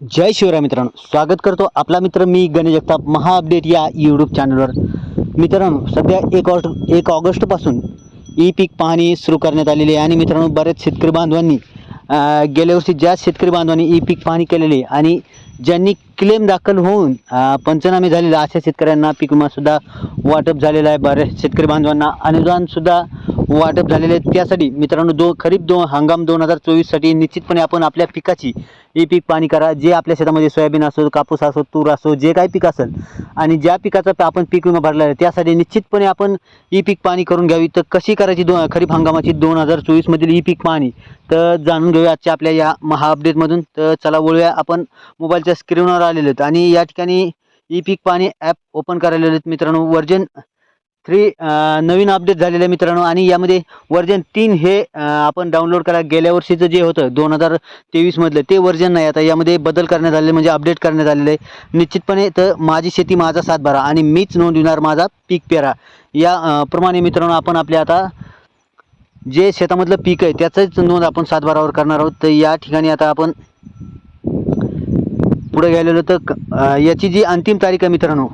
जय शिवराय मित्रांनो स्वागत करतो आपला मित्र मी गणेश जगताप महा अपडेट या यूट्यूब चॅनलवर मित्रांनो सध्या एक ऑस्ट एक ऑगस्टपासून ई पीक पाहणी सुरू करण्यात आलेली आहे आणि मित्रांनो बरेच शेतकरी बांधवांनी गेल्या वर्षी ज्या शेतकरी बांधवांनी ई पीक पाहणी केलेली आहे आणि ज्यांनी क्लेम दाखल होऊन पंचनामे झालेला अशा शेतकऱ्यांना पीक विमासुद्धा वाटप झालेला आहे. बऱ्याच शेतकरी बांधवांना अनुदानसुद्धा वाटप झालेले आहे. त्यासाठी मित्रांनो दो खरीप दो हंगाम दोन हजार चोवीससाठी निश्चितपणे आपण आपल्या पिकाची ई पीक पाणी करा. जे आपल्या शेतामध्ये सोयाबीन असो कापूस असो तूर असो जे काही पीक असेल आणि ज्या पिकाचा आपण पीक विमा भरला आहे त्यासाठी निश्चितपणे आपण ई पीक पाणी करून घ्यावी. तर कशी करायची दो खरीप हंगामाची दोन हजार चोवीसमधील ई पीक पाणी? तर जाणून घेऊया आजच्या आपल्या या महा अपडेटमधून तर चला वळूया आपण मोबाईल तुमच्या स्क्रीनवर आलेले आहेत. आणि या ठिकाणी ई पीक पाणी ॲप ओपन करायला आहेत मित्रांनो. वर्जन थ्री नवीन अपडेट झालेलं आहे मित्रांनो. आणि यामध्ये वर्जन तीन हे आपण डाउनलोड करा. गेल्या वर्षीचं जे होतं दोन हजार तेवीसमधलं ते वर्जन नाही. आता यामध्ये बदल करण्यात आलेले म्हणजे अपडेट करण्यात आलेलं आहे निश्चितपणे तर माझी शेती माझा सातबारा. आणि मीच नोंदविणार माझा पीक पेरा. या प्रमाणे मित्रांनो आपण आपल्या आता जे शेतामधलं पीक आहे त्याचंच नोंद आपण सातबारावर करणार आहोत. तर या ठिकाणी आता आपण पुढे गेलेलो तर याची जी अंतिम तारीख आहे मित्रांनो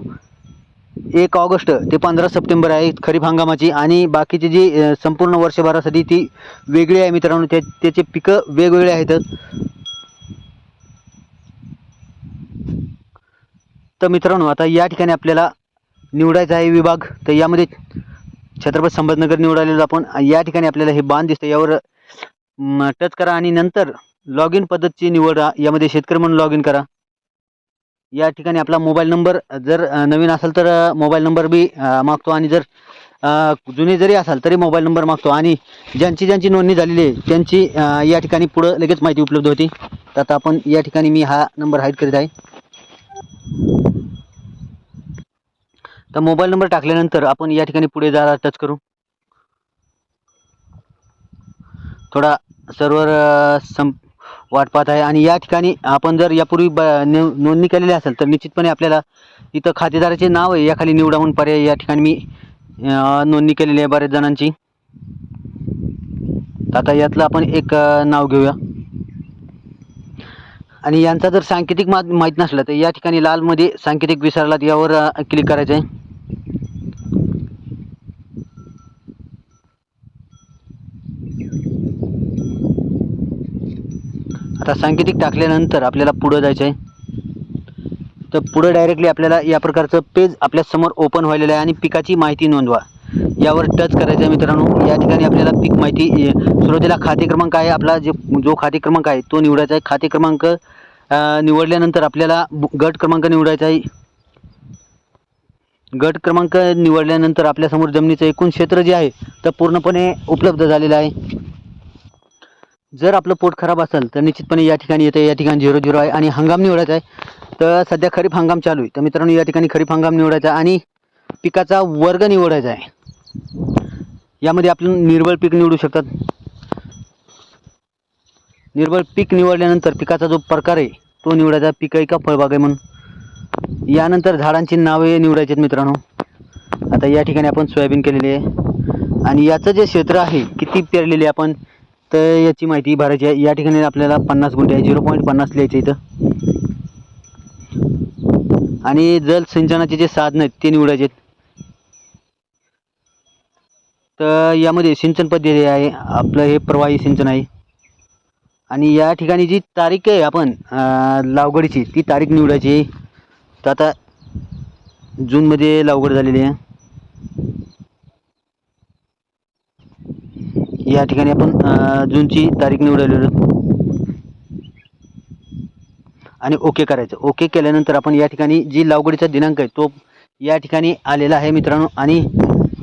एक ऑगस्ट ते पंधरा सप्टेंबर आहे खरीप हंगामाची आणि बाकीची जी संपूर्ण वर्षभरासाठी ती वेगळी आहे मित्रांनो त्या त्याचे पिकं वेगवेगळे आहेत. तर मित्रांनो आता या ठिकाणी आपल्याला निवडायचा आहे विभाग तर यामध्ये छत्रपती संभाजीनगर निवडालेलो आपण या ठिकाणी आपल्याला हे बांध दिसतं यावर टच करा आणि नंतर लॉग इन पद्धतची निवड यामध्ये शेतकरी म्हणून लॉग इन करा. या ठिकाणी आपला मोबाईल नंबर जर नवीन असेल तर मोबाईल नंबर बी मागतो आणि जर जुने जरी असाल तरी मोबाईल नंबर मागतो. आणि ज्यांची ज्यांची नोंदणी झालेली आहे त्यांची या ठिकाणी पुढं लगेच माहिती उपलब्ध होती. तर आता आपण या ठिकाणी मी हा नंबर हाईड करीत आहे. तर मोबाईल नंबर टाकल्यानंतर आपण या ठिकाणी पुढे जायला टच करू. थोडा सर्वर संप वाट पाहत आहे. आणि या ठिकाणी आपण जर यापूर्वी ब नोंदणी केलेली असेल तर निश्चितपणे आपल्याला इथं खातेदाराचे नाव आहे. याखाली निवडा म्हणून पर्याय या ठिकाणी मी नोंदणी केलेली आहे बऱ्याच जणांची. आता यातलं आपण एक नाव घेऊया. आणि यांचा जर सांकेतिक मा माहीत नसलं तर या ठिकाणी लालमध्ये सांकेतिक विसरलात यावर क्लिक करायचं आहे आता सांकेतिक टाकल्यानंतर आपल्याला पुढं जायचं आहे तर पुढं डायरेक्टली आपल्याला या प्रकारचं पेज आपल्यासमोर ओपन व्हायलेलं आहे आणि पिकाची माहिती नोंदवा. यावर टच करायचं आहे मित्रांनो. या ठिकाणी आपल्याला पीक माहिती सुरुवातीला खाते क्रमांक आहे आपला जे जो खाते क्रमांक आहे तो निवडायचा आहे. खाते क्रमांक निवडल्यानंतर आपल्याला गट क्रमांक निवडायचा आहे. गट क्रमांक निवडल्यानंतर आपल्यासमोर जमिनीचं एकूण क्षेत्र जे आहे तर पूर्णपणे उपलब्ध झालेलं आहे. जर आपलं पोट खराब असेल तर निश्चितपणे या ठिकाणी येतं या ठिकाणी झिरो झिरो आहे आणि हंगाम निवडायचा आहे. तर सध्या खरीप हंगाम चालू आहे. तर मित्रांनो या ठिकाणी खरीप हंगाम निवडायचा आहे आणि पिकाचा वर्ग निवडायचा आहे. यामध्ये आपण निर्बळ पीक निवडू शकतात. निर्बळ पीक निवडल्यानंतर पिकाचा जो प्रकार आहे तो निवडायचा पीक आहे का फळबाग आहे म्हणून. यानंतर झाडांची नावे निवडायची आहेत मित्रांनो. आता या ठिकाणी आपण सोयाबीन केलेली आहे. आणि याचं जे क्षेत्र आहे किती पेरलेले आपण तर याची माहिती भरायची आहे. या ठिकाणी आपल्याला पन्नास गुंठे आहे. झिरो पॉईंट पन्नास लिहायचे इथं. आणि जल सिंचनाचे जे साधन आहेत ते निवडायचे आहेत. तर यामध्ये सिंचन पद्धती आहे. आपलं हे प्रवाही सिंचन आहे. आणि या ठिकाणी जी तारीख आहे आपण लावगडीची ती तारीख निवडायची. तर आता जूनमध्ये लावगड झालेली आहे. या ठिकाणी आपण जूनची तारीख निवडलेली. आणि ओके करायचं. ओके केल्यानंतर आपण या ठिकाणी जी लागवडीचा दिनांक आहे तो या ठिकाणी आलेला आहे मित्रांनो. आणि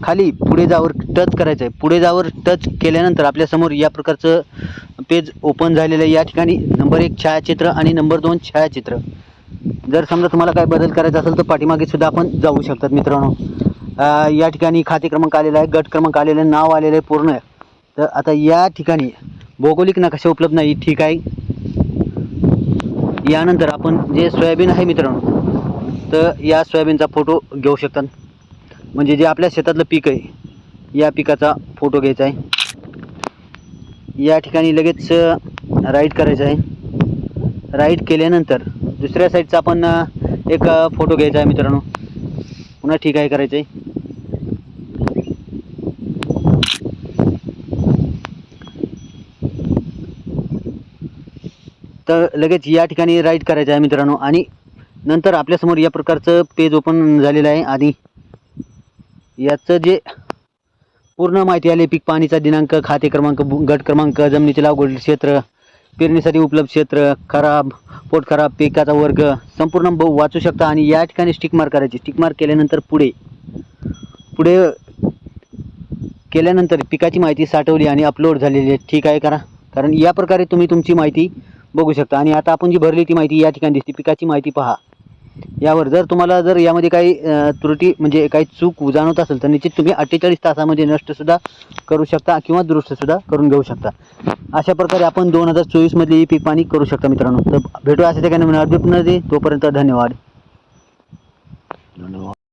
खाली पुढे जावर टच करायचं आहे. पुढे जावर टच केल्यानंतर आपल्यासमोर या प्रकारचं पेज ओपन झालेलं आहे. या ठिकाणी नंबर एक छायाचित्र आणि नंबर दोन छायाचित्र. जर समजा तुम्हाला काय बदल करायचा असेल तर पाठीमागे सुद्धा आपण जाऊ शकतात मित्रांनो. या ठिकाणी खाते क्रमांक आलेला आहे गट क्रमांक आलेला आहे नाव आलेलं आहे पूर्ण तर आता या ठिकाणी भौगोलिक नकाशा उपलब्ध नाही ठीक आहे. यानंतर आपण जे सोयाबीन आहे मित्रांनो तर या सोयाबीनचा फोटो घेऊ शकतात म्हणजे जे आपल्या शेतातलं पीक आहे या पिकाचा फोटो घ्यायचा आहे. या ठिकाणी लगेच राईट करायचं आहे. राईट केल्यानंतर दुसऱ्या साईडचा आपण एक फोटो घ्यायचा आहे मित्रांनो. पुन्हा ठीक आहे करायचं आहे. तर लगेच या ठिकाणी राईट करायचं आहे मित्रांनो. आणि नंतर आपल्यासमोर या प्रकारचं पेज ओपन झालेलं आहे. आणि याचं जे पूर्ण माहिती आली पीक पाणीचा दिनांक खाते क्रमांक गट क्रमांक जमिनीचे लागवड क्षेत्र पेरणीसाठी उपलब्ध क्षेत्र खराब पोट खराब पिकाचा वर्ग संपूर्ण वाचू शकता. आणि या ठिकाणी स्टिक मार्क करायची. स्टिक मार्क केल्यानंतर पुढे पुढे केल्यानंतर पिकाची माहिती साठवली आणि अपलोड झालेली आहे. ठीक आहे करा कारण या प्रकारे तुम्ही तुमची माहिती बघू शकता. आणि आता आपण जी भरली ती माहिती या ठिकाणी दिसते. पिकाची माहिती पहा. यावर जर तुम्हाला जर यामध्ये काही त्रुटी म्हणजे काही चूक जाणवत असेल तर निश्चित तुम्ही अठ्ठेचाळीस तासामध्ये नष्टसुद्धा करू शकता किंवा दुरुस्तसुद्धा करून घेऊ शकता. अशा प्रकारे आपण दोन हजार चोवीसमधली ही पीक पाणी करू शकता मित्रांनो. तर भेटू अशा ठिकाणी अपडेट तोपर्यंत धन्यवाद. धन्यवाद.